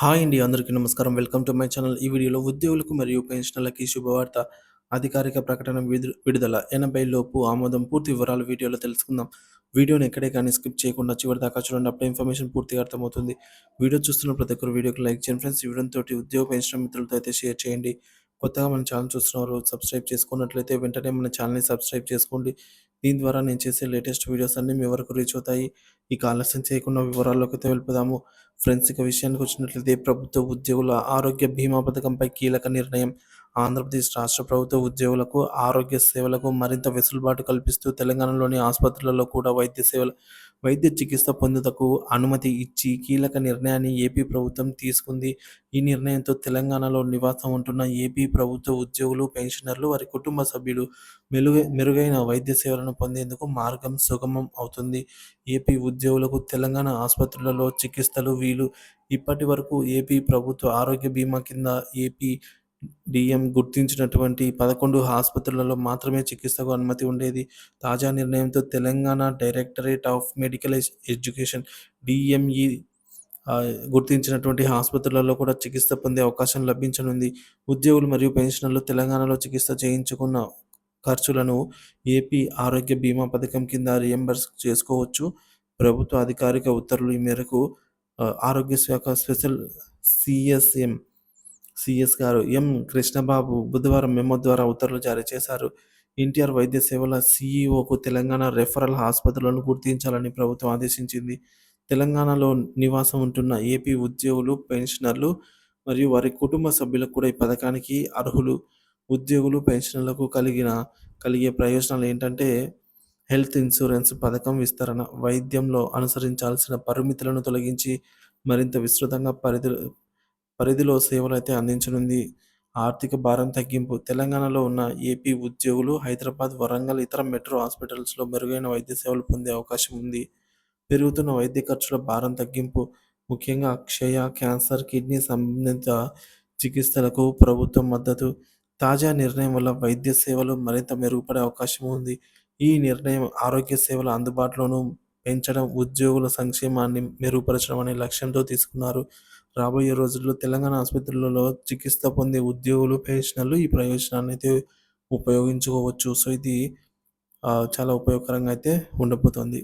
Hi అండి అందరికీ నమస్కారం. Welcome to my channel. ఈ వీడియోలో ఉద్యోగులకు మరియు పెన్షనర్లకి శుభవార్త అధికారిక ప్రకటన విడుదల. ఎనభై లోపు ఆమోదం పూర్తి వివరాలు వీడియోలో తెలుసుకుందాం. వీడియోని ఎక్కడే కానీ స్కిప్ చేయకుండా చివరి దాకా చూడండి. అప్పుడు ఇన్ఫర్మేషన్ పూర్తిగా అర్థమవుతుంది. వీడియో చూస్తున్న ప్రతి ఒక్కరు వీడియోకి లైక్ చేయండి ఫ్రెండ్స్. ఈ వీడియోతో ఉద్యోగ పెన్షన్ మిత్రులతో అయితే షేర్ చేయండి. కొత్తగా మన ఛానల్ చూస్తున్నారు సబ్స్క్రైబ్ చేసుకున్నట్లయితే వెంటనే మన ఛానల్ని సబ్స్క్రైబ్ చేసుకోండి. దీని ద్వారా నేను చేసే లేటెస్ట్ వీడియోస్ అన్నీ మీ వరకు రీచ్ అవుతాయి. ఇక ఆలస్యం చేయకుండా వివరాల్లోకి వెళ్ళిపోదాము. ఫ్రెండ్స్ ఇక విషయానికి వచ్చినట్లయితే ప్రభుత్వ ఉద్యోగుల ఆరోగ్య బీమా పథకంపై కీలక నిర్ణయం ఆంధ్రప్రదేశ్ రాష్ట్ర ప్రభుత్వ ఉద్యోగులకు ఆరోగ్య సేవలకు మరింత వెసులుబాటు కల్పిస్తూ తెలంగాణలోని ఆసుపత్రులలో కూడా వైద్య సేవల వైద్య చికిత్స పొందుటకు అనుమతి ఇచ్చి కీలక నిర్ణయాన్ని ఏపీ ప్రభుత్వం తీసుకుంది. ఈ నిర్ణయంతో తెలంగాణలో నివాసం ఉంటున్న ఏపీ ప్రభుత్వ ఉద్యోగులు పెన్షనర్లు వారి కుటుంబ సభ్యులు మెరుగై మెరుగైన వైద్య సేవలను పొందేందుకు మార్గం సుగమం అవుతుంది. ఏపీ ఉద్యోగులకు తెలంగాణ ఆసుపత్రులలో చికిత్సలు వీలు. ఇప్పటి వరకు ఏపీ ప్రభుత్వ ఆరోగ్య బీమా కింద ఏపీ డిఎం గుర్తించినటువంటి పదకొండు ఆసుపత్రులలో మాత్రమే చికిత్సకు అనుమతి ఉండేది. తాజా నిర్ణయంతో Telangana directorate of medical education DME గుర్తించినటువంటి ఆసుపత్రులలో కూడా చికిత్స పొందే అవకాశం లభించనుంది. ఉద్యోగులు మరియు పెన్షనర్లు తెలంగాణలో చికిత్స చేయించుకున్న ఖర్చులను ఏపీ ఆరోగ్య బీమా పథకం కింద రియంబర్స్ చేసుకోవచ్చు. ప్రభుత్వ అధికారిక ఉత్తర్వులు ఈ మేరకు ఆరోగ్య శాఖ స్పెషల్ సిఎస్ఎం సిఎస్ గారు ఎం కృష్ణబాబు బుధవారం మెమో ద్వారా ఉత్తర్వులు జారీ చేశారు. ఎన్టీఆర్ వైద్య సేవల సీఈఓకు తెలంగాణ రెఫరల్ ఆసుపత్రులను గుర్తించాలని ప్రభుత్వం ఆదేశించింది. తెలంగాణలో నివాసం ఉంటున్న ఏపీ ఉద్యోగులు పెన్షనర్లు మరియు వారి కుటుంబ సభ్యులకు కూడా ఈ పథకానికి అర్హులు. ఉద్యోగులు పెన్షనర్లకు కలిగిన కలిగే ప్రయోజనాలు ఏంటంటే హెల్త్ ఇన్సూరెన్స్ పథకం విస్తరణ వైద్యంలో అనుసరించాల్సిన పరిమితులను తొలగించి మరింత విస్తృతంగా పరిధి పరిధిలో సేవలైతే అందించనుంది. ఆర్థిక భారం తగ్గింపు. తెలంగాణలో ఉన్న ఏపీ ఉద్యోగులు హైదరాబాద్ వరంగల్ ఇతర మెట్రో హాస్పిటల్స్లో మెరుగైన వైద్య సేవలు పొందే అవకాశం ఉంది. పెరుగుతున్న వైద్య ఖర్చుల భారం తగ్గింపు. ముఖ్యంగా క్షయ క్యాన్సర్ కిడ్నీ సంబంధిత చికిత్సలకు ప్రభుత్వం మద్దతు. తాజా నిర్ణయం వల్ల వైద్య సేవలు మరింత మెరుగుపడే అవకాశం ఉంది. ఈ నిర్ణయం ఆరోగ్య సేవల అందుబాటులోను పెంచడం ఉద్యోగుల సంక్షేమాన్ని మెరుగుపరచడం అనే లక్ష్యంతో తీసుకున్నారు. రాబోయే రోజుల్లో తెలంగాణ ఆసుపత్రులలో చికిత్స పొందే ఉద్యోగులు పెన్షనర్లు ఈ ప్రయోజనాన్ని అయితే ఉపయోగించుకోవచ్చు. సో ఇది చాలా ఉపయోగకరంగా అయితే ఉండబోతోంది.